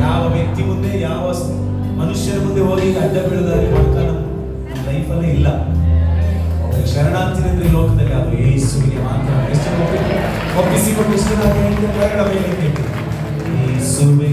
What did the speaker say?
ಯಾವ ವ್ಯಕ್ತಿ ಮುಂದೆ ಯಾವ ಮನುಷ್ಯರ ಮುಂದೆ ಹೋಗಿ ಅಡ್ಡ ಬೀಳೋದಾಗಿ ಮಾಡ್ತಾ ನಮ್ಮ ಲೈಫಲ್ಲೇ ಇಲ್ಲ ಈ ಲೋಕದಲ್ಲಿ ಅದು ಯೇಸುವಿಗೆ ಮಾತ್ರ ಎಷ್ಟು ಒಪ್ಪಿಸಿ- ಒಪ್ಪಿಸಿಕೊಂಡು ಕನ್ನಡ ಮೇಲೆ ಕೇಳ್ತೀನಿ. ಯೇಸುವೇ